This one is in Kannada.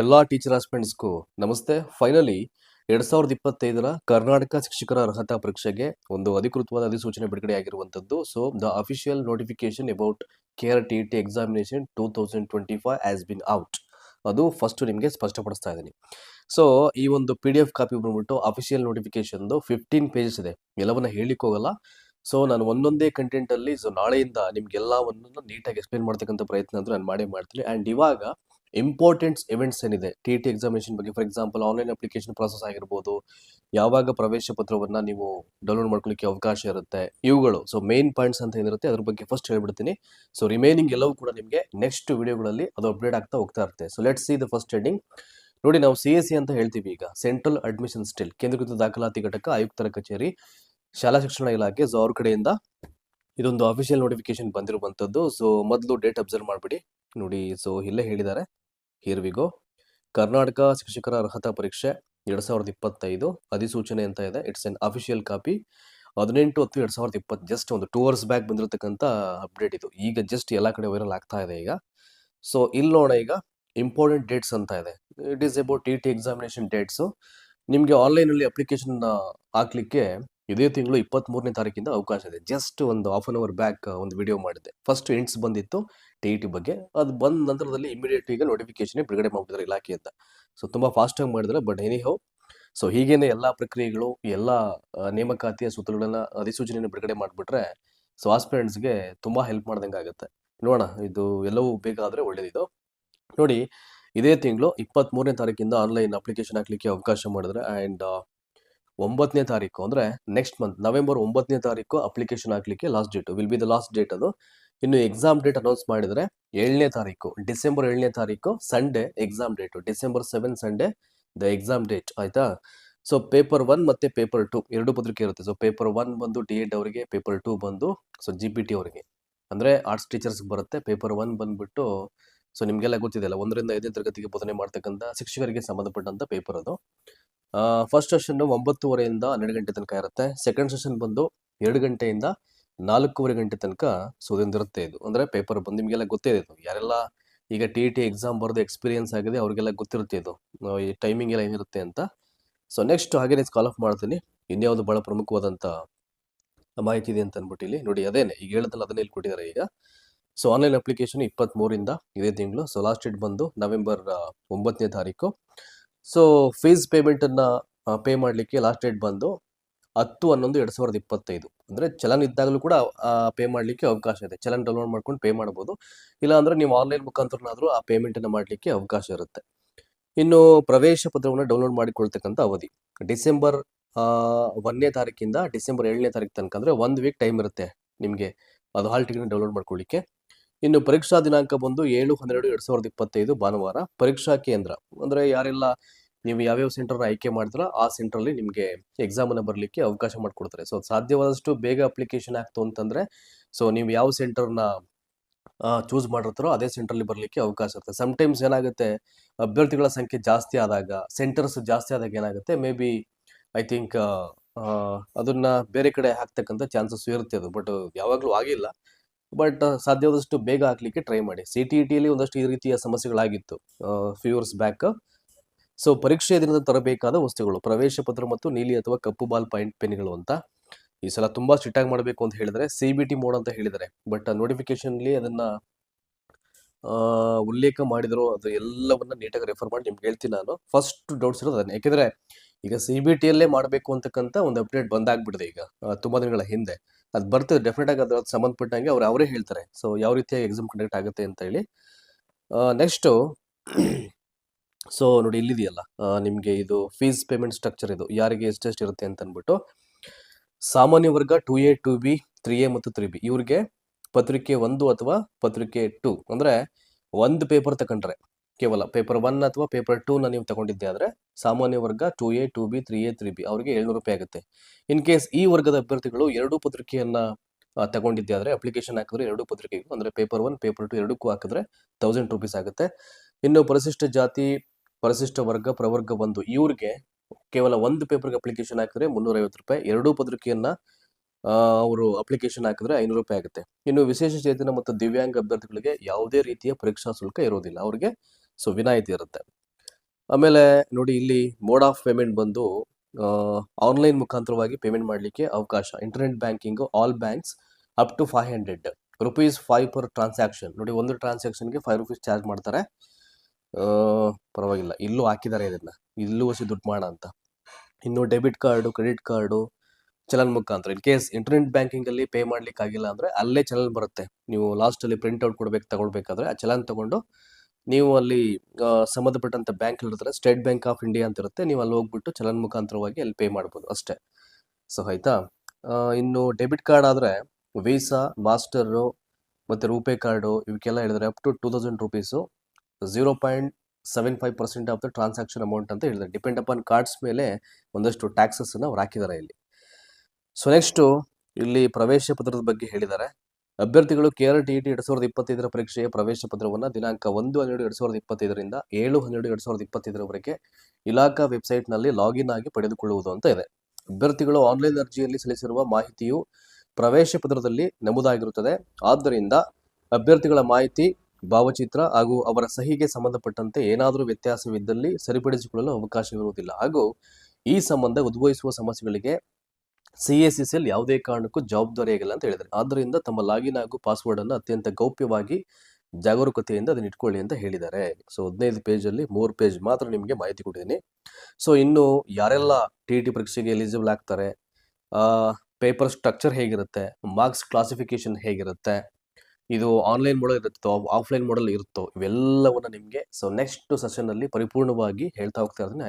ಎಲ್ಲ ಟೀಚರ್ ಆಸ್ಪೆಂಟ್ಸ್ಗೂ ನಮಸ್ತೆ. ಫೈನಲಿ ಎರಡ್ ಸಾವಿರದ ಇಪ್ಪತ್ತೈದರ ಕರ್ನಾಟಕ ಶಿಕ್ಷಕರ ಅರ್ಹತಾ ಪರೀಕ್ಷೆಗೆ ಒಂದು ಅಧಿಕೃತವಾದ ಅಧಿಸೂಚನೆ ಬಿಡುಗಡೆ ಆಗಿರುವಂತದ್ದು so the official notification about KAR T T examination two thousand twenty five has been out ಅದು ಫಸ್ಟ್ ನಿಮಗೆ ಸ್ಪಷ್ಟಪಡಿಸ್ತಾ ಇದ್ದೀನಿ. ಸೊ ಈ ಒಂದು ಪಿ ಡಿ ಎಫ್ ಕಾಪಿ ಬಂದ್ಬಿಟ್ಟು ಅಫಿಷಿಯಲ್ ನೋಟಿಫಿಕೇಶನ್ದು ಫಿಫ್ಟೀನ್ ಪೇಜಸ್ ಇದೆ. ಎಲ್ಲವನ್ನ ಹೇಳಿಕ್ ಹೋಗಲ್ಲ. ಸೊ ನಾನು ಒಂದೊಂದೇ ಕಂಟೆಂಟ್ ಅಲ್ಲಿ ಸೊ ನಾಳೆಯಿಂದ ನಿಮ್ಗೆಲ್ಲವನ್ನು ನೀಟಾಗಿ ಎಕ್ಸ್ಪ್ಲೇನ್ ಮಾಡ್ತಕ್ಕಂಥ ಪ್ರಯತ್ನ ಅಂದ್ರೆ ನಾನು ಮಾಡೇ ಮಾಡ್ತೀನಿ. ಅಂಡ್ ಇವಾಗ ಇಂಪಾರ್ಟೆಂಟ್ಸ್ ಇವೆಂಟ್ಸ್ ಏನಿದೆ? ಟಿ ಟಿ ಎಕ್ಸಾಮಿನೇಷನ್ ಬಗ್ಗೆ for example online application process ಆಗಿರ್ಬೋದು, ಯಾವಾಗ ಪ್ರವೇಶ ಪತ್ರವನ್ನ ನೀವು ಡೌನ್ಲೋಡ್ ಮಾಡ್ಕೊಳ್ಳಿಕ್ಕೆ ಅವಕಾಶ ಇರುತ್ತೆ, ಇವುಗಳು. ಸೊ ಮೇನ್ ಪಾಯಿಂಟ್ಸ್ ಅಂತ ಏನಿರುತ್ತೆ, ಅದ್ರ ಬಗ್ಗೆ ಫಸ್ಟ್ ಹೇಳ್ಬಿಡ್ತೀನಿ. ಸೊ ರಿಮೈನಿಂಗ್ ಎಲ್ಲವೂ ಕೂಡ ನಿಮಗೆ ನೆಕ್ಸ್ಟ್ ವಿಡಿಯೋಗಳಲ್ಲಿ ಅದು ಅಪ್ಡೇಟ್ ಆಗ್ತಾ ಹೋಗ್ತಾ ಇರುತ್ತೆ. So let's see the first heading ನೋಡಿ, ನಾವು ಸಿ ಎಸ್ ಸಿ ಅಂತ ಹೇಳ್ತೀವಿ ಈಗ. ಸೆಂಟ್ರಲ್ ಅಡ್ಮಿಷನ್ ಸ್ಟಿಲ್ ಕೇಂದ್ರೀಕೃತ ದಾಖಲಾತಿ ಘಟಕ, ಆಯುಕ್ತರ ಕಚೇರಿ, ಶಾಲಾ ಶಿಕ್ಷಣ ಇಲಾಖೆ ಸೊ ಅವ್ರ ಕಡೆಯಿಂದ. ಇದೊಂದು ಅಫಿಷಿಯಲ್ ನೋಟಿಫಿಕೇಶನ್ ಬಂದಿರುವಂತದ್ದು ಸೊ ಮೊದಲು ಡೇಟ್ ಅಬ್ಸರ್ವ್ ಮಾಡಿಬಿಡಿ. ನೋಡಿ ಸೊ ಇಲ್ಲೇ ಹೇಳಿದ್ದಾರೆ. ಹಿಯರ್ ವಿ ಗೋ ಕರ್ನಾಟಕ ಶಿಕ್ಷಕರ ಅರ್ಹತಾ ಪರೀಕ್ಷೆ ಎರಡ್ ಸಾವಿರದ ಇಪ್ಪತ್ತೈದು ಅಧಿಸೂಚನೆ ಅಂತ ಇದೆ. ಇಟ್ಸ್ ಎನ್ ಅಫಿಷಿಯಲ್ ಕಾಪಿ ಹದಿನೆಂಟು ಹತ್ತು ಎರಡ್ ಸಾವಿರದ ಇಪ್ಪತ್ತು ಜಸ್ಟ್ ಒಂದು ಟೂ ಅವರ್ಸ್ ಬ್ಯಾಕ್ ಬಂದಿರತಕ್ಕಂಥ ಅಪ್ಡೇಟ್ ಇದು. ಈಗ ಜಸ್ಟ್ ಎಲ್ಲ ಕಡೆ ವೈರಲ್ ಆಗ್ತಾ ಇದೆ ಈಗ. ಸೊ ಇಲ್ಲಿ ನೋಡ ಈಗ ಇಂಪಾರ್ಟೆಂಟ್ ಡೇಟ್ಸ್ ಅಂತ ಇದೆ. It is about T T examination dates ನಿಮಗೆ ಆನ್ಲೈನಲ್ಲಿ ಅಪ್ಲಿಕೇಶನ್ ಹಾಕ್ಲಿಕ್ಕೆ ಇದೇ ತಿಂಗಳು ಇಪ್ಪತ್ತ್ ಮೂರನೇ ತಾರೀಕಿಂದ ಅವಕಾಶ ಇದೆ. ಜಸ್ಟ್ ಒಂದು ಹಾಫ್ ಅನ್ ಅವರ್ ಬ್ಯಾಕ್ ಒಂದು ವಿಡಿಯೋ ಮಾಡಿದೆ ಫಸ್ಟ್ ಇಂಟ್ಸ್ ಬಂದಿತ್ತು. ಟಿ ಇ ಬಗ್ಗೆ, ಅದು ಬಂದ ನಂತರದಲ್ಲಿ ಇಮಿಡಿಯೇಟ್ ಈಗ ನೋಟಿಫಿಕೇಶನ್ ಬಿಡುಗಡೆ ಮಾಡಿಬಿಟ್ಟಿದ್ದಾರೆ ಇಲಾಖೆ ಅಂತ. ಸೊ ತುಂಬ ಫಾಸ್ಟ್ ಆಗಿ ಮಾಡಿದ್ರೆ ಬಟ್ ಎನಿ ಹೌ ಸೊ ಹೀಗೇನೆ ಎಲ್ಲ ಪ್ರಕ್ರಿಯೆಗಳು, ಎಲ್ಲ ನೇಮಕಾತಿಯ ಸುತ್ತಲುಗಳನ್ನ ಅಧಿಸೂಚನೆಯನ್ನು ಬಿಡುಗಡೆ ಮಾಡಿಬಿಟ್ರೆ ಸೊ ಆಸ್ಪಿರೆಂಟ್ಸ್ಗೆ ತುಂಬ ಹೆಲ್ಪ್ ಮಾಡ್ದಂಗೆ ಆಗುತ್ತೆ. ನೋಡೋಣ, ಇದು ಎಲ್ಲವೂ ಬೇಕಾದರೆ ಒಳ್ಳೇದಿದು. ನೋಡಿ, ಇದೇ ತಿಂಗಳು ಇಪ್ಪತ್ತ್ ಮೂರನೇ ತಾರೀಕಿಂದ ಆನ್ಲೈನ್ ಅಪ್ಲಿಕೇಶನ್ ಹಾಕ್ಲಿಕ್ಕೆ ಅವಕಾಶ ಮಾಡಿದ್ರೆ ಆ್ಯಂಡ್ ಒಂಬತ್ತನೇ ತಾರೀಕು ಅಂದರೆ ನೆಕ್ಸ್ಟ್ ಮಂತ್ ನವೆಂಬರ್ ಒಂಬತ್ತನೇ ತಾರೀಕು ಅಪ್ಲಿಕೇಶನ್ ಹಾಕ್ಲಿಕ್ಕೆ last date will be the last date ಅದು. ಇನ್ನು ಎಕ್ಸಾಮ್ ಡೇಟ್ ಅನೌನ್ಸ್ ಮಾಡಿದರೆ ಏಳನೇ ತಾರೀಕು, ಡಿಸೆಂಬರ್ ಏಳನೇ ತಾರೀಕು Sunday exam date December seven Sunday the exam date ಆಯಿತಾ? ಸೊ ಪೇಪರ್ ಒನ್ ಮತ್ತು ಪೇಪರ್ ಟು ಎರಡು ಪತ್ರಿಕೆ ಇರುತ್ತೆ. ಸೊ ಪೇಪರ್ ಒನ್ ಬಂದು ಡಿ ಎಡ್ ಅವರಿಗೆ ಪೇಪರ್ ಟು ಬಂದು ಸೊ ಜಿ ಪಿ ಟಿ ಅವರಿಗೆ. ಅಂದರೆ ಆರ್ಟ್ಸ್ ಟೀಚರ್ಸ್ಗೆ ಬರುತ್ತೆ. ಪೇಪರ್ ಒನ್ ಬಂದ್ಬಿಟ್ಟು ಸೊ ನಿಮಗೆಲ್ಲ ಗೊತ್ತಿದೆಯಲ್ಲ ಒಂದರಿಂದ ಐದನೇ ತರಗತಿಗೆ ಬೋಧನೆ ಮಾಡ್ತಕ್ಕಂಥ ಶಿಕ್ಷಕರಿಗೆ ಸಂಬಂಧಪಟ್ಟಂಥ ಪೇಪರ್ ಅದು. ಫಸ್ಟ್ ಸೆಷನ್ ಒಂಬತ್ತುವರೆಯಿಂದ ಹನ್ನೆರಡು ಗಂಟೆ ತನಕ ಇರುತ್ತೆ. ಸೆಕೆಂಡ್ ಸೆಷನ್ ಬಂದು ಎರಡು ಗಂಟೆಯಿಂದ ನಾಲ್ಕೂವರೆ ಗಂಟೆ ತನಕ ಸೊ ಇರುತ್ತೆ ಇದು. ಅಂದರೆ ಪೇಪರ್ ಬಂದು ನಿಮಗೆಲ್ಲ ಗೊತ್ತೇ ಇದೆ ಯಾರೆಲ್ಲ ಈಗ ಟಿ ಟಿ ಎಕ್ಸಾಮ್ ಬರೆದು ಎಕ್ಸ್ಪೀರಿಯನ್ಸ್ ಆಗಿದೆ, ಅವ್ರಿಗೆಲ್ಲ ಗೊತ್ತಿರುತ್ತೆ ಇದು. ಈ ಟೈಮಿಂಗ್ ಎಲ್ಲ ಏನಿರುತ್ತೆ ಅಂತ. ಸೊ ನೆಕ್ಸ್ಟ್ ಹಾಗೇನೆ ಕಾಲ್ ಆಫ್ ಮಾಡ್ತೀನಿ. ಇನ್ಯಾವುದು ಭಾಳ ಪ್ರಮುಖವಾದಂಥ ಮಾಹಿತಿ ಇದೆ ಅಂತ ಅಂದ್ಬಿಟ್ಟು ಇಲ್ಲಿ ನೋಡಿ ಅದೇನೆ. ಈಗ ಹೇಳಿದ್ನಲ್ಲ, ಅದನ್ನೇ ಇಲ್ಲಿ ಕೊಟ್ಟಿದ್ದಾರೆ ಈಗ. ಸೊ ಆನ್ಲೈನ್ ಅಪ್ಲಿಕೇಶನ್ ಇಪ್ಪತ್ತ್ಮೂರಿಂದ ಇದೇ ತಿಂಗಳು. ಸೊ ಲಾಸ್ಟ್ ಡೇಟ್ ಬಂದು ನವೆಂಬರ್ ಒಂಬತ್ತನೇ ತಾರೀಕು. ಸೊ ಫೀಸ್ ಪೇಮೆಂಟನ್ನು ಪೇ ಮಾಡಲಿಕ್ಕೆ ಲಾಸ್ಟ್ ಡೇಟ್ ಬಂದು ಹತ್ತು ಹನ್ನೊಂದು ಎರಡು ಸಾವಿರದ ಇಪ್ಪತ್ತೈದು. ಅಂದರೆ ಚಲನ್ ಇದ್ದಾಗಲೂ ಕೂಡ ಪೇ ಮಾಡಲಿಕ್ಕೆ ಅವಕಾಶ ಇದೆ. ಚಲನ್ ಡೌನ್ಲೋಡ್ ಮಾಡ್ಕೊಂಡು ಪೇ ಮಾಡ್ಬೋದು. ಇಲ್ಲ ಅಂದರೆ ನೀವು ಆನ್ಲೈನ್ ಮುಖಾಂತರನಾದರೂ ಆ ಪೇಮೆಂಟನ್ನು ಮಾಡಲಿಕ್ಕೆ ಅವಕಾಶ ಇರುತ್ತೆ. ಇನ್ನು ಪ್ರವೇಶ ಪತ್ರವನ್ನು ಡೌನ್ಲೋಡ್ ಮಾಡಿಕೊಳ್ತಕ್ಕಂಥ ಅವಧಿ. ಡಿಸೆಂಬರ್ ಒಂದನೇ ತಾರೀಕಿಂದ ಡಿಸೆಂಬರ್ ಏಳನೇ ತಾರೀಕು ತನಕ ಅಂದರೆ ಒಂದು ವೀಕ್ ಟೈಮ್ ಇರುತ್ತೆ ನಿಮಗೆ ಅದು ಹಾಲ್ ಟಿಕೆಟ್ ಡೌನ್ಲೋಡ್ ಮಾಡ್ಕೊಳ್ಳಿಕ್ಕೆ. ಇನ್ನು ಪರೀಕ್ಷಾ ದಿನಾಂಕ ಬಂದು ಏಳು, ಹನ್ನೆರಡು, ಎರಡು ಸಾವಿರದ ಇಪ್ಪತ್ತೈದು ಭಾನುವಾರ ಪರೀಕ್ಷಾ ಕೇಂದ್ರ. ಅಂದರೆ ಯಾರೆಲ್ಲ ನೀವು ಯಾವ್ಯಾವ ಸೆಂಟರ್ ಆಯ್ಕೆ ಮಾಡ್ತೀರೋ ಆ ಸೆಂಟ್ರಲ್ಲಿ ನಿಮಗೆ ಎಕ್ಸಾಮನ್ನು ಬರಲಿಕ್ಕೆ ಅವಕಾಶ ಮಾಡಿಕೊಡ್ತಾರೆ. ಸೊ ಸಾಧ್ಯವಾದಷ್ಟು ಬೇಗ ಅಪ್ಲಿಕೇಶನ್ ಆಗ್ತು ಅಂತಂದರೆ ಸೊ ನೀವು ಯಾವ ಸೆಂಟರ್ನ ಚೂಸ್ ಮಾಡಿರ್ತಾರೋ ಅದೇ ಸೆಂಟ್ರಲ್ಲಿ ಬರಲಿಕ್ಕೆ ಅವಕಾಶ ಇರುತ್ತೆ. ಸಮ್ಟೈಮ್ಸ್ ಏನಾಗುತ್ತೆ, ಅಭ್ಯರ್ಥಿಗಳ ಸಂಖ್ಯೆ ಜಾಸ್ತಿ ಆದಾಗ ಸೆಂಟರ್ಸ್ ಜಾಸ್ತಿ ಆದಾಗ ಏನಾಗುತ್ತೆ ಮೇ ಬಿ ಐ ಥಿಂಕ್ ಅದನ್ನ ಬೇರೆ ಕಡೆ ಹಾಕ್ತಕ್ಕಂಥ ಚಾನ್ಸಸ್ ಇರುತ್ತೆ ಅದು. ಬಟ್ ಯಾವಾಗಲೂ ಆಗಿಲ್ಲ. ಬಟ್ ಸಾಧ್ಯವಾದಷ್ಟು ಬೇಗ ಹಾಕ್ಲಿಕ್ಕೆ ಟ್ರೈ ಮಾಡಿ. ಸಿ ಟಿ ಇ ಟಿಯಲ್ಲಿ ಒಂದಷ್ಟು ಈ ರೀತಿಯ ಸಮಸ್ಯೆಗಳಾಗಿತ್ತು ಫ್ಯೂ ಇಯರ್ಸ್ ಬ್ಯಾಕ್ ಸೊ ಪರೀಕ್ಷೆಯ ದಿನದ ತರಬೇಕಾದ ವಸ್ತುಗಳು, ಪ್ರವೇಶ ಪತ್ರ ಮತ್ತು ನೀಲಿ ಅಥವಾ ಕಪ್ಪು ಬಾಲ್ ಪಾಯಿಂಟ್ ಪೆನ್ಗಳು ಅಂತ ಈ ಸಲ ತುಂಬಾ ಸ್ಟ್ರಿಕ್ಟ್ ಆಗಿ ಮಾಡಬೇಕು ಅಂತ ಹೇಳಿದರೆ ಸಿ ಬಿ ಟಿ ಮೋಡ್ ಅಂತ ಹೇಳಿದಾರೆ ಬಟ್ ನೋಟಿಫಿಕೇಶನ್ಲಿ ಅದನ್ನ ಉಲ್ಲೇಖ ಮಾಡಿದ್ರು, ಅದು ಎಲ್ಲವನ್ನ ನೀಟಾಗಿ ರೆಫರ್ ಮಾಡಿ ನಿಮ್ಗೆ ಹೇಳ್ತೀನಿ ನಾನು. ಫಸ್ಟ್ ಡೌಟ್ಸ್ ಇರೋದು ಅದನ್ನ. ಯಾಕೆಂದ್ರೆ ಈಗ ಸಿ ಬಿ ಟಿಯಲ್ಲೇ ಮಾಡಬೇಕು ಅಂತಕ್ಕಂಥ ಒಂದು ಅಪ್ಡೇಟ್ ಬಂದಾಗ್ಬಿಡಿದೆ ಈಗ ತುಂಬಾ ದಿನಗಳ ಹಿಂದೆ. ಅದು ಬರ್ತದೆ ಡೆಫಿನೆಟ್ ಆಗಿ ಅದ್ರ ಸಂಬಂಧಪಟ್ಟಂಗೆ ಅವ್ರು ಅವರೇ ಹೇಳ್ತಾರೆ. ಸೊ ಯಾವ ರೀತಿಯಾಗಿ ಎಕ್ಸಾಮ್ ಕಂಡಕ್ಟ್ ಆಗುತ್ತೆ ಅಂತ ಹೇಳಿ. ನೆಕ್ಸ್ಟು ಸೊ ನೋಡಿ ಇಲ್ಲಿದೆಯಲ್ಲ ನಿಮಗೆ ಇದು ಫೀಸ್ ಪೇಮೆಂಟ್ ಸ್ಟ್ರಕ್ಚರ್ ಇದು. ಯಾರಿಗೆ ಎಷ್ಟೆಷ್ಟು ಇರುತ್ತೆ ಅಂತ ಅಂದ್ಬಿಟ್ಟು ಸಾಮಾನ್ಯ ವರ್ಗ two A two B three A ಮತ್ತು ತ್ರೀ ಬಿ ಇವ್ರಿಗೆ ಪತ್ರಿಕೆ ಒಂದು ಅಥವಾ ಪತ್ರಿಕೆ ಟು ಅಂದರೆ ಒಂದು ಪೇಪರ್ ತಗೊಂಡ್ರೆ, ಕೇವಲ ಪೇಪರ್ ಒನ್ ಅಥವಾ ಪೇಪರ್ ಟೂನ ನೀವು ತಗೊಂಡಿದ್ದೆ ಆದರೆ ಸಾಮಾನ್ಯ ವರ್ಗ two A two B three A three B ಅವರಿಗೆ ಏಳ್ನೂರು ರೂಪಾಯಿ ಆಗುತ್ತೆ. ಇನ್ ಕೇಸ್ ಈ ವರ್ಗದ ಅಭ್ಯರ್ಥಿಗಳು ಎರಡೂ ಪತ್ರಿಕೆಯನ್ನು ತಗೊಂಡಿದ್ದೆ ಆದರೆ ಅಪ್ಲಿಕೇಶನ್ ಹಾಕಿದ್ರೆ ಎರಡೂ ಪತ್ರಿಕೆಗೂ, ಅಂದರೆ ಪೇಪರ್ ಒನ್ ಪೇಪರ್ ಟು ಎರಡಕ್ಕೂ ಹಾಕಿದ್ರೆ ತೌಸಂಡ್ ರುಪೀಸ್ ಆಗುತ್ತೆ. ಇನ್ನು ಪರಿಶಿಷ್ಟ ಜಾತಿ ಪರಿಶಿಷ್ಟ ವರ್ಗ ಪ್ರವರ್ಗ ಒಂದು. ಇವ್ರಿಗೆ ಕೇವಲ ಒಂದು ಪೇಪರ್ಗೆ ಅಪ್ಲಿಕೇಶನ್ ಹಾಕಿದ್ರೆ ಮುನ್ನೂರೈವತ್ತು ರೂಪಾಯಿ. ಎರಡೂ ಪತ್ರಿಕೆಯನ್ನ ಅವರು ಅಪ್ಲಿಕೇಶನ್ ಹಾಕಿದ್ರೆ ಐನೂರು ರೂಪಾಯಿ ಆಗುತ್ತೆ. ಇನ್ನು ವಿಶೇಷ ಚೇತನ ಮತ್ತು ದಿವ್ಯಾಂಗ ಅಭ್ಯರ್ಥಿಗಳಿಗೆ ಯಾವುದೇ ರೀತಿಯ ಪರೀಕ್ಷಾ ಶುಲ್ಕ ಇರೋದಿಲ್ಲ ಅವ್ರಿಗೆ ಸೊ ವಿನಾಯಿತಿ ಇರುತ್ತೆ. ಆಮೇಲೆ ನೋಡಿ ಇಲ್ಲಿ ಮೋಡ್ ಆಫ್ ಪೇಮೆಂಟ್ ಬಂದು ಆನ್ಲೈನ್ ಮುಖಾಂತರವಾಗಿ ಪೇಮೆಂಟ್ ಮಾಡಲಿಕ್ಕೆ ಅವಕಾಶ. Internet banking all banks up to five hundred rupees five per transaction ನೋಡಿ ಒಂದು ಟ್ರಾನ್ಸಾಕ್ಷನ್ಗೆ ಫೈವ್ ರುಪೀಸ್ ಚಾರ್ಜ್ ಮಾಡ್ತಾರೆ. ಪರವಾಗಿಲ್ಲ. ಇಲ್ಲೂ ಹಾಕಿದ್ದಾರೆ ಇದನ್ನ. ಇಲ್ಲೂ ಹೊಸ ದುಡ್ಡು ಮಾಡ ಅಂತ. ಇನ್ನು debit card credit card challan ಮುಖಾಂತರ. ಇನ್ ಕೇಸ್ ಇಂಟರ್ನೆಟ್ ಬ್ಯಾಂಕಿಂಗ್ ಅಲ್ಲಿ ಪೇ ಮಾಡ್ಲಿಕ್ಕೆ ಆಗಿಲ್ಲ ಅಂದ್ರೆ ಅಲ್ಲೇ ಚಲನ್ ಬರುತ್ತೆ. ನೀವು ಲಾಸ್ಟಲ್ಲಿ ಪ್ರಿಂಟ್ ಔಟ್ ಕೊಡ್ಬೇಕು, ತಗೊಳ್ಬೇಕಾದ್ರೆ ಆ ಚಲನ್ ತಗೊಂಡು ನೀವು ಅಲ್ಲಿ ಸಂಬಂಧಪಟ್ಟಂಥ ಬ್ಯಾಂಕ್ ಇರ್ತಾರೆ ಸ್ಟೇಟ್ ಬ್ಯಾಂಕ್ ಆಫ್ ಇಂಡಿಯಾ ಅಂತ ಇರುತ್ತೆ. ನೀವು ಅಲ್ಲಿ ಹೋಗ್ಬಿಟ್ಟು ಚಲನ್ ಮುಖಾಂತರವಾಗಿ ಅಲ್ಲಿ ಪೇ ಮಾಡ್ಬೋದು ಅಷ್ಟೇ. ಸೊ ಆಯ್ತಾ? ಇನ್ನು ಡೆಬಿಟ್ ಕಾರ್ಡ್ ಆದ್ರೆ ವೀಸಾ ಮಾಸ್ಟರು ಮತ್ತೆ ರೂಪೇ ಕಾರ್ಡು ಇವಕ್ಕೆಲ್ಲ ಹೇಳಿದ್ರೆ up to two thousand rupees zero point seven five percent of the transaction amount ಅಂತ ಹೇಳಿದ್ದಾರೆ. ಡಿಪೆಂಡ್ ಅಪಾನ್ ಕಾರ್ಡ್ಸ್ ಮೇಲೆ ಒಂದಷ್ಟು ಟ್ಯಾಕ್ಸಸ್ ಅನ್ನ ಅವ್ರು ಹಾಕಿದ್ದಾರೆ ಇಲ್ಲಿ. ಸೊ ನೆಕ್ಸ್ಟು ಇಲ್ಲಿ ಪ್ರವೇಶ ಪತ್ರದ ಬಗ್ಗೆ ಹೇಳಿದ್ದಾರೆ. ಅಭ್ಯರ್ಥಿಗಳು K R T E T ಎರಡು ಸಾವಿರದ ಇಪ್ಪತ್ತೈದರ ಪರೀಕ್ಷೆಯ ಪ್ರವೇಶ ಪತ್ರವನ್ನು ದಿನಾಂಕ ಒಂದು ಹನ್ನೆರಡು ಎರಡು ಸಾವಿರದ ಇಪ್ಪತ್ತೈದರಿಂದ ಏಳು ಹನ್ನೆರಡು ಎರಡು ಸಾವಿರದ ಇಪ್ಪತ್ತೈದರವರೆಗೆ ಇಲಾಖಾ ವೆಬ್ಸೈಟ್ನಲ್ಲಿ ಲಾಗಿನ್ ಆಗಿ ಪಡೆದುಕೊಳ್ಳುವುದು ಅಂತ ಇದೆ. ಅಭ್ಯರ್ಥಿಗಳು ಆನ್ಲೈನ್ ಅರ್ಜಿಯಲ್ಲಿ ಸಲ್ಲಿಸಿರುವ ಮಾಹಿತಿಯು ಪ್ರವೇಶ ಪತ್ರದಲ್ಲಿ ನಮೂದಾಗಿರುತ್ತದೆ. ಆದ್ದರಿಂದ ಅಭ್ಯರ್ಥಿಗಳ ಮಾಹಿತಿ ಭಾವಚಿತ್ರ ಹಾಗೂ ಅವರ ಸಹಿಗೆ ಸಂಬಂಧಪಟ್ಟಂತೆ ಏನಾದರೂ ವ್ಯತ್ಯಾಸವಿದ್ದಲ್ಲಿ ಸರಿಪಡಿಸಿಕೊಳ್ಳಲು ಅವಕಾಶವಿರುವುದಿಲ್ಲ ಹಾಗೂ ಈ ಸಂಬಂಧ ಉದ್ಭವಿಸುವ ಸಮಸ್ಯೆಗಳಿಗೆ ಸಿ ಎಸ್ ಎಸ್ ಎಲ್ ಯಾವುದೇ ಕಾರಣಕ್ಕೂ ಜವಾಬ್ದಾರಿಯಾಗಿಲ್ಲ ಅಂತ ಹೇಳಿದ್ದಾರೆ. ಆದ್ದರಿಂದ ತಮ್ಮ ಲಾಗಿನ್ ಹಾಗೂ ಪಾಸ್ವರ್ಡ್ ಅನ್ನು ಅತ್ಯಂತ ಗೌಪ್ಯವಾಗಿ ಜಾಗರೂಕತೆಯಿಂದ ಅದನ್ನ ಇಟ್ಕೊಳ್ಳಿ ಅಂತ ಹೇಳಿದ್ದಾರೆ. ಸೊ, ಹದಿನೈದು ಪೇಜಲ್ಲಿ ಮೂರು ಪೇಜ್ ಮಾತ್ರ ನಿಮಗೆ ಮಾಹಿತಿ ಕೊಟ್ಟಿದ್ದೀನಿ. ಸೊ, ಇನ್ನು ಯಾರೆಲ್ಲ ಟಿ ಟಿ ಪರೀಕ್ಷೆಗೆ ಎಲಿಜಿಬಲ್ ಆಗ್ತಾರೆ ಪೇಪರ್ ಸ್ಟ್ರಕ್ಚರ್ ಹೇಗಿರುತ್ತೆ, ಮಾರ್ಕ್ಸ್ ಕ್ಲಾಸಿಫಿಕೇಶನ್ ಹೇಗಿರುತ್ತೆ ಇದು ಆನ್ಲೈನ್ ಮೋಡಲ್ ಇರುತ್ತೋ ಆಫ್ಲೈನ್ ಮೋಡಲ್ ಇರುತ್ತೋ, ಇವೆಲ್ಲವನ್ನ ನಿಮಗೆ ಸೊ ನೆಕ್ಸ್ಟ್ ಸೆಷನ್ ಅಲ್ಲಿ ಪರಿಪೂರ್ಣವಾಗಿ ಹೇಳ್ತಾ ಹೋಗ್ತಾ ಇರ್ತೀನಿ